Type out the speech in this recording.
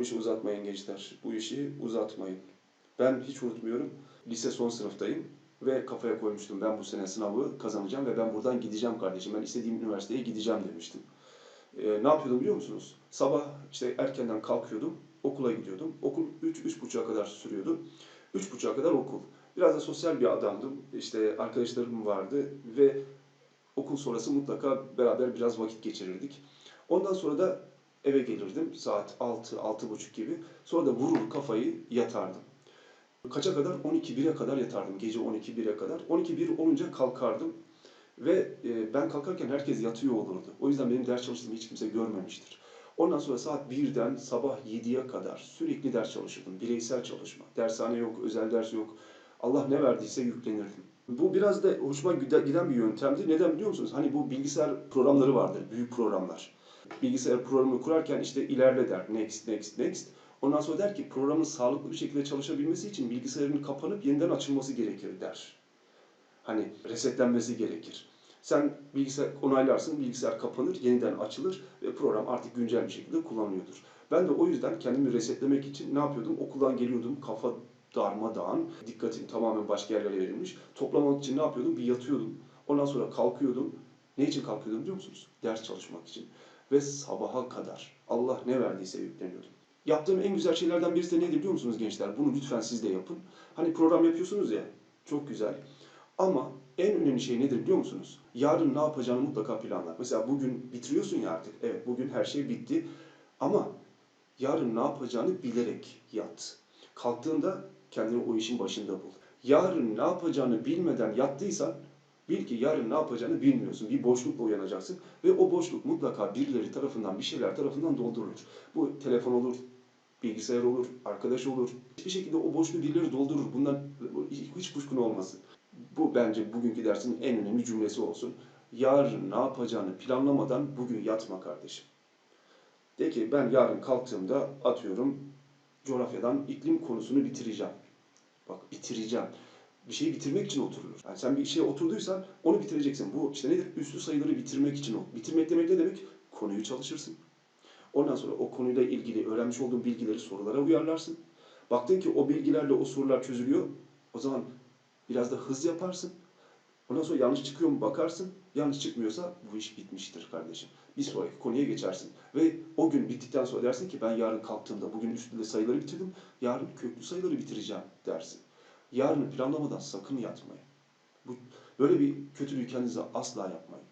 İşi uzatmayın gençler. Bu işi uzatmayın. Ben hiç unutmuyorum. Lise son sınıftayım ve kafaya koymuştum. Ben bu sene sınavı kazanacağım ve ben buradan gideceğim kardeşim. Ben istediğim üniversiteye gideceğim demiştim. Ee, ne yapıyordum biliyor musunuz? Sabah işte erkenden kalkıyordum. Okula gidiyordum. Okul 3-3.30'a kadar sürüyordu. 3.30'a kadar okul. Biraz da sosyal bir adamdım. İşte arkadaşlarım vardı ve okul sonrası mutlaka beraber biraz vakit geçirirdik. Ondan sonra da eve gelirdim saat 6 6.30 gibi. Sonra da vurur kafayı yatardım. Kaça kadar? 12-1'e kadar yatardım. Gece 12-1'e kadar. 12-1 olunca kalkardım. Ve e, ben kalkarken herkes yatıyor olurdu. O yüzden benim ders çalıştığımı hiç kimse görmemiştir. Ondan sonra saat 1'den sabah 7'ye kadar sürekli ders çalışırdım. Bireysel çalışma. Dershane yok, özel ders yok. Allah ne verdiyse yüklenirdim. Bu biraz da hoşuma gide- giden bir yöntemdi. Neden biliyor musunuz? Hani bu bilgisayar programları vardır, büyük programlar. Bilgisayar programını kurarken işte ilerle der, next, next, next. Ondan sonra der ki programın sağlıklı bir şekilde çalışabilmesi için bilgisayarın kapanıp yeniden açılması gerekir der. Hani resetlenmesi gerekir. Sen bilgisayar onaylarsın, bilgisayar kapanır, yeniden açılır ve program artık güncel bir şekilde kullanılıyordur. Ben de o yüzden kendimi resetlemek için ne yapıyordum? Okuldan geliyordum, kafa darmadağın, dikkatim tamamen başka yerlere verilmiş. Toplamak için ne yapıyordum? Bir yatıyordum. Ondan sonra kalkıyordum. Ne için kalkıyordum biliyor musunuz? Ders çalışmak için. Ve sabaha kadar Allah ne verdiyse yükleniyordum. Yaptığım en güzel şeylerden birisi de neydi biliyor musunuz gençler? Bunu lütfen siz de yapın. Hani program yapıyorsunuz ya, çok güzel. Ama en önemli şey nedir biliyor musunuz? Yarın ne yapacağını mutlaka planla. Mesela bugün bitiriyorsun ya artık. Evet bugün her şey bitti. Ama yarın ne yapacağını bilerek yat. Kalktığında kendini o işin başında bul. Yarın ne yapacağını bilmeden yattıysan bil ki yarın ne yapacağını bilmiyorsun. Bir boşlukla uyanacaksın ve o boşluk mutlaka birileri tarafından, bir şeyler tarafından doldurulur. Bu telefon olur, bilgisayar olur, arkadaş olur. Hiçbir şekilde o boşluğu birileri doldurur. Bundan hiç kuşkun olmasın. Bu bence bugünkü dersin en önemli cümlesi olsun. Yarın ne yapacağını planlamadan bugün yatma kardeşim. De ki ben yarın kalktığımda atıyorum coğrafyadan iklim konusunu bitireceğim. Bak bitireceğim. Bir şeyi bitirmek için oturulur. Yani sen bir şeye oturduysan onu bitireceksin. Bu işte nedir? Üslü sayıları bitirmek için o. Bitirmek demek ne demek? Konuyu çalışırsın. Ondan sonra o konuyla ilgili öğrenmiş olduğun bilgileri sorulara uyarlarsın. Baktın ki o bilgilerle o sorular çözülüyor. O zaman biraz da hız yaparsın. Ondan sonra yanlış çıkıyor mu bakarsın. Yanlış çıkmıyorsa bu iş bitmiştir kardeşim. Bir sonraki konuya geçersin. Ve o gün bittikten sonra dersin ki ben yarın kalktığımda bugün üstünde sayıları bitirdim. Yarın köklü sayıları bitireceğim dersin. Yarını planlamadan sakın yatmayın. Bu, böyle bir kötülüğü kendinize asla yapmayın.